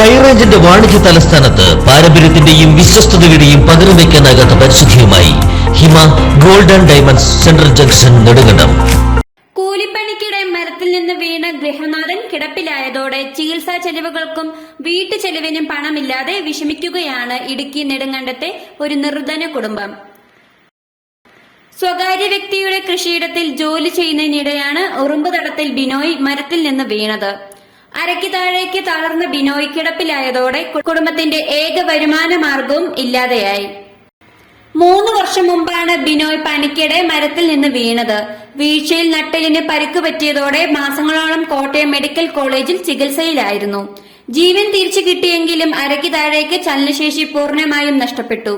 ഹൈറേഞ്ചിന്റെ വാണിജ്യ തലസ്ഥാനത്ത് പാരമ്പര്യത്തിന്റെയും വിശ്വസ്തതയുടെയും പകരം വയ്ക്കാനാകാത്ത പരിശുദ്ധിയുമായി Hima golden diamonds central junction Nedumkandam. കൂലിപ്പണിക്കിടെ മരത്തിൽ നിന്ന് വീണ ഗൃഹനാഥൻ കിടപ്പിലായതോടെ ചികിത്സാ ചെലവുകൾക്കും വീട്ടു ചെലവിനും പണമില്ലാതെ വിഷമിക്കുകയാണ് ഇടുക്കി നെടുങ്കണ്ടത്തെ ഒരു നിർധന കുടുംബം. സ്വകാര്യ വ്യക്തിയുടെ കൃഷിയിടത്തിൽ ജോലി ചെയ്യുന്നതിനിടെയാണ് ഉറുമ്പുതടത്തിൽ ബിനോയ് മരത്തിൽ നിന്ന് വീണത്. അരയ്ക്ക് താഴേക്ക് തളർന്ന ബിനോയ് കിടപ്പിലായതോടെ കുടുംബത്തിന്റെ ഏക വരുമാന മാർഗവും ഇല്ലാതെയായി. മൂന്ന് വർഷം മുമ്പാണ് ബിനോയ് പനിക്കിടെ മരത്തിൽ നിന്ന് വീണത്. വീഴ്ചയിൽ നട്ടലിന് പരിക്ക് പറ്റിയതോടെ മാസങ്ങളോളം കോട്ടയം മെഡിക്കൽ കോളേജിൽ ചികിത്സയിലായിരുന്നു. ജീവൻ തിരിച്ചു കിട്ടിയെങ്കിലും അരയ്ക്ക് താഴേക്ക് ചലനശേഷി പൂർണമായും നഷ്ടപ്പെട്ടു.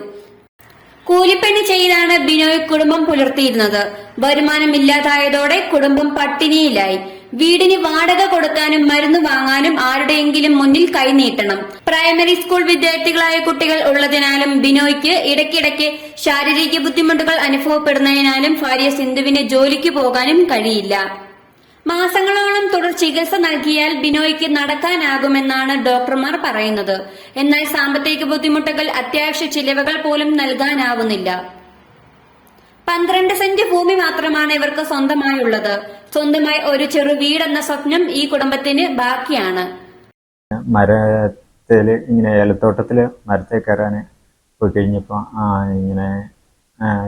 കൂലിപ്പണി ചെയ്താണ് ബിനോയ് കുടുംബം പുലർത്തിയിരുന്നത്. വരുമാനമില്ലാതായതോടെ കുടുംബം പട്ടിണിയിലായി. വീടിന് വാടക കൊടുക്കാനും മരുന്ന് വാങ്ങാനും ആരുടെയെങ്കിലും മുന്നിൽ കൈനീട്ടണം പ്രൈമറി സ്കൂൾ വിദ്യാർത്ഥികളായ കുട്ടികൾ ഉള്ളതിനാലും ബിനോയ്ക്ക് ഇടയ്ക്കിടയ്ക്ക് ശാരീരിക ബുദ്ധിമുട്ടുകൾ അനുഭവപ്പെടുന്നതിനാലും ഭാര്യ സിന്ധുവിന് ജോലിക്ക് പോകാനും കഴിയില്ല. മാസങ്ങളോളം തുടർ ചികിത്സ നൽകിയാൽ ബിനോയ്ക്ക് നടക്കാനാകുമെന്നാണ് ഡോക്ടർമാർ പറയുന്നത്. എന്നാൽ സാമ്പത്തിക ബുദ്ധിമുട്ടുകൾ അത്യാവശ്യ ചിലവുകൾ പോലും നൽകാനാവുന്നില്ല. പന്ത്രണ്ട് സെന്റ് ഭൂമി മാത്രമാണ് ഇവർക്ക് സ്വന്തമായുള്ളത്. സ്വന്തമായി ഒരു ചെറു വീടെന്ന സ്വപ്നം ഈ കുടുംബത്തിന് ബാക്കിയാണ്. മരത്തിൽ ഇങ്ങനെ ഏലത്തോട്ടത്തിൽ മരത്തെ കയറാൻ പോയി ആ ഇങ്ങനെ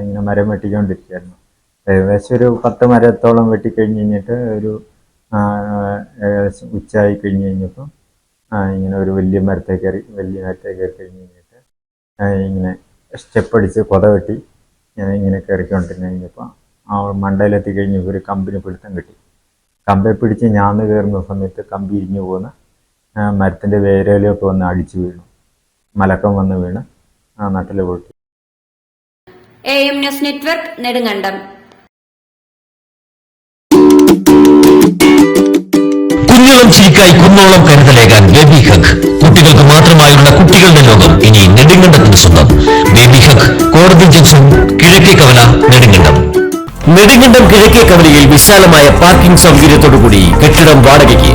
ഇങ്ങനെ മരം വെട്ടിക്കൊണ്ടിരിക്കുകയായിരുന്നു. ഏകദേശം ഒരു പത്ത് മരത്തോളം വെട്ടിക്കഴിഞ്ഞ് കഴിഞ്ഞിട്ട് ഒരു ഏകദേശം ഉച്ചയായി കഴിഞ്ഞ് കഴിഞ്ഞപ്പോൾ ഇങ്ങനെ ഒരു വലിയ മരത്തെ കയറി വലിയ മരത്തെ കയറി കഴിഞ്ഞ് കഴിഞ്ഞിട്ട് ഇങ്ങനെ സ്റ്റെപ്പ് അടിച്ച് കൊത വെട്ടി ഞാൻ ഇങ്ങനെ കയറിക്കൊണ്ടിരുന്നു കഴിഞ്ഞപ്പോൾ ആ മണ്ടയിലെത്തി കഴിഞ്ഞ് ഒരു കമ്പിന് പിടുത്തം കിട്ടി. കമ്പി പിടിച്ച് ഞാൻ കയറുന്ന സമയത്ത് കമ്പി ഇരിഞ്ഞു പോകുന്ന മരത്തിന്റെ മരത്തിന്റെ വേരയിലൊക്കെ വന്ന് അടിച്ചു വീണു. മലക്കം വന്ന് വീണ് ആ നട്ടിൽ പൊട്ടി. A M news network Nedumkandam. കുഞ്ഞോളം ചിരിക്കായി കുന്നോളം കരുതലേകാൻ ബേബി ഹഗ്. കുട്ടികൾക്ക് മാത്രമായുള്ള കുട്ടികളുടെ ലോകം ഇനി നെടുങ്കണ്ടത്തിന് സ്വന്തം. കോടതി ജംഗ്ഷൻ കിഴക്കേ കവല നെടുങ്കണ്ടം. നെടുങ്കണ്ടം കിഴക്കേ കവലയിൽ വിശാലമായ പാർക്കിംഗ് സൗകര്യത്തോടുകൂടി കെട്ടിടം വാടകയ്ക്ക്.